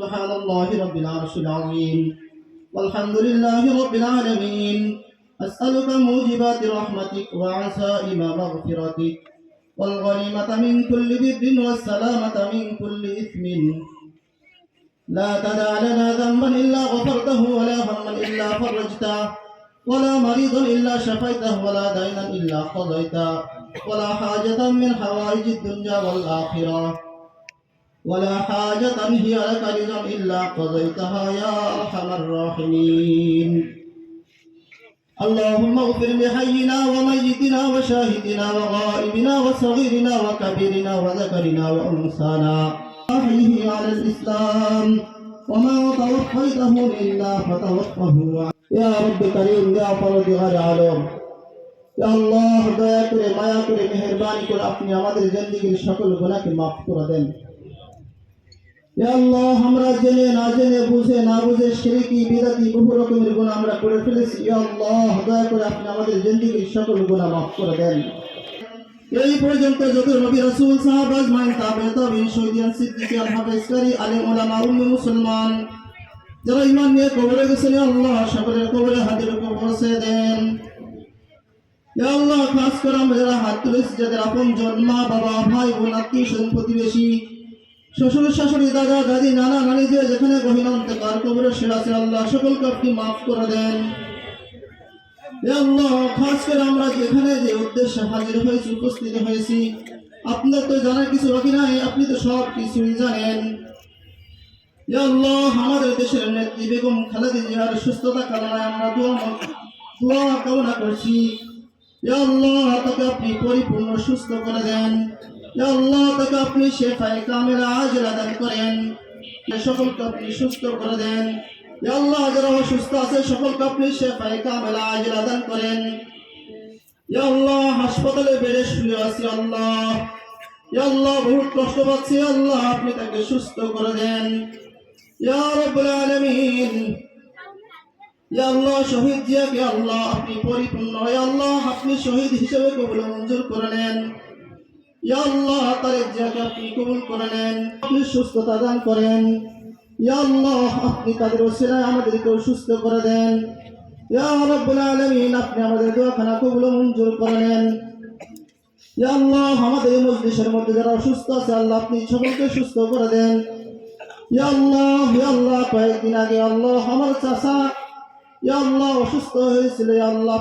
سبحان الله رب العرش العظيم. والحمد لله رب العالمين. أسألك موجبات رحمتك وعزائم مغفرتك. والغنيمة من كل بر والسلامة من كل إثم. لا تدع لنا ذنبا إلا غفرته ولا هما إلا فرجته. ولا مريضا إلا شفيته ولا دينا إلا قضيته. ولا حاجة من حوائج الدنيا والآخرة. ولا حاجة هي لك رضا إلا قضيتها يا أرحم الراحمين اللهم اغفر لحينا وميتنا وشاهدنا وغائبنا وصغيرنا وكبيرنا وذكرنا وأنثانا وحيه على الإسلام وما توفيته إلا فتوفه يا رب كريم يا فرد غير عالم يا الله দয়া করে মায়া করে মেহেরবানি করে আপনি আমাদের জিন্দেগীর সকল গুনাহকে মাফ করে দেন ইয়া আমরা জেনে, না জেনে, বুঝে, না বুঝে বিদাতি, বহু রকমের আমরা করে ফেলেছি। আল্লাহ, দয়া করে আপনি আমাদের সকল মাফ করে দেন। এই পর্যন্ত নবী রাসূল, সাহাবা আজমাইন তাবে মুসলমান, যারা ঈমান নিয়ে কবরে গেছেন আল্লাহ, সকলের কবরে বসে দেন। আল্লাহ, খাস করে আমরা যারা হাত তুলেছি, যাদের আপন জন্মা বাবা, ভাই, বোন আত্মীয় প্রতিবেশী শ্বশুর শাশুড়ি, দাদা, দাদি, নানা, নানি যে যেখানে গহীন তার কবরে সে আল্লাহ সকলকে আপনি মাফ করে দেন। খাস করে আমরা যেখানে যে উদ্দেশ্যে হাজির হয়েছি, উপস্থিত হয়েছি, আপনার তো জানার কিছু বাকি নাই, আপনি তো সব কিছুই জানেন। আমাদের দেশের নেত্রী বেগম খালেদা জিয়ার সুস্থতা কামনায় আমরা দোয়া দোয়া কামনা করছি। আল্লাহ, তাকে আপনি পরিপূর্ণ সুস্থ করে দেন। আল্লাহ, তাকে আপনি শেফায়ে কামেল আজল দান করেন। সকলকে আপনি সুস্থ করে দেন। আল্লাহ, যারা অসুস্থ আছে, সকলকে আপনি শেফায়ে কামেল আজল দান করেন। আল্লাহ, হাসপাতালে বেড়ে শুয়ে আছি আল্লাহ। আল্লাহ, বহুত কষ্ট পাচ্ছি আল্লাহ, আপনি তাকে সুস্থ করে দেন। ইয়া রাব্বুল আলামিন আল্লাহ শহীদ জিয়াকে আল্লাহ, আপনি পরিপূর্ণ আল্লাহ, আপনি শহীদ হিসেবে কবুল মঞ্জুর করে নেন। আল্লাহ তারেক জিয়াকে আপনি কবুল করে নেন, আপনি সুস্থতা দান করেন। আল্লাহ, আপনি তাদের ওসিলায় আমাদেরকেও সুস্থ করে দেন। আপনি আমাদের দোয়াখানা কবুল মঞ্জুর করে নেন। আল্লাহ, আমাদের মজলিসের মধ্যে যারা অসুস্থ আছে, আল্লাহ আপনি সকলকে সুস্থ করে দেন। আল্লাহ আল্লাহ, কয়েকদিন আগে আল্লাহ আমার চাষা আল্লাহ অসুস্থ হয়েছিল আল্লাহ